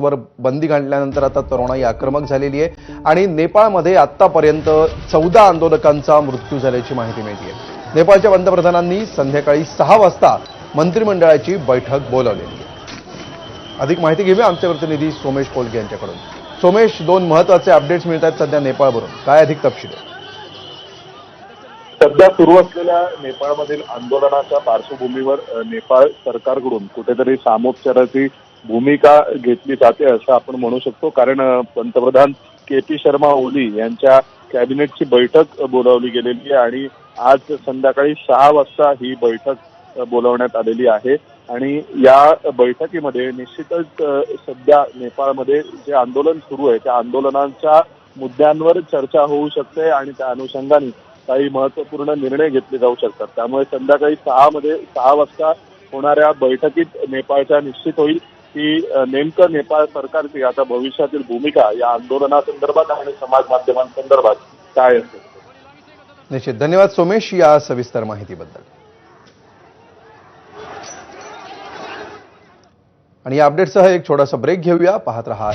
वर बंदी घातल्यानंतर आता तरुणाई आक्रमक झालेली आहे. आणि नेपाळमध्ये आतापर्यंत चौदा आंदोलकांचा मृत्यू झाल्याची माहिती मिळते नेपाळच्या पंतप्रधानांनी संध्याकाळी सहा वाजता मंत्रिमंडळाची बैठक बोलावलेली आहे. अधिक माहिती घेऊया आमचे प्रतिनिधी सोमेश कोलगे यांच्याकडून. सोमेश दोन महत्त्वाचे अपडेट्स मिळत आहेत सध्या नेपाळवरून. काय अधिक तपशील सध्या सुरू असलेल्या नेपाळमधील आंदोलनाच्या पार्श्वभूमीवर नेपाळ सरकारकडून कुठेतरी सामोपचाराची भूमिका घेतली जाते असं आपण म्हणू शकतो. कारण पंतप्रधान के पी शर्मा ओली यांच्या कॅबिनेटची बैठक बोलावली गेलेली आहे आणि आज संध्याकाळी सहा वाजता ही बैठक बोलावण्यात आलेली आहे. आणि या बैठकीमध्ये निश्चितच सध्या नेपाळमध्ये जे आंदोलन सुरू आहे त्या आंदोलनांच्या मुद्द्यांवर चर्चा होऊ शकते आणि त्या अनुषंगाने काही महत्त्वपूर्ण निर्णय घेतले जाऊ शकतात. त्यामुळे संध्याकाळी सहा मध्ये सहा वाजता होणाऱ्या बैठकीत नेपाळच्या निश्चित होईल. की नेमकं नेपाळ सरकारची आता भविष्यातील भूमिका या आंदोलनासंदर्भात आणि समाज माध्यमांसंदर्भात काय असेल? निश्चित. धन्यवाद सोमेश या सविस्तर माहितीबद्दल. आणि या अपडेटसह एक छोटासा ब्रेक घेऊया. पाहत रहा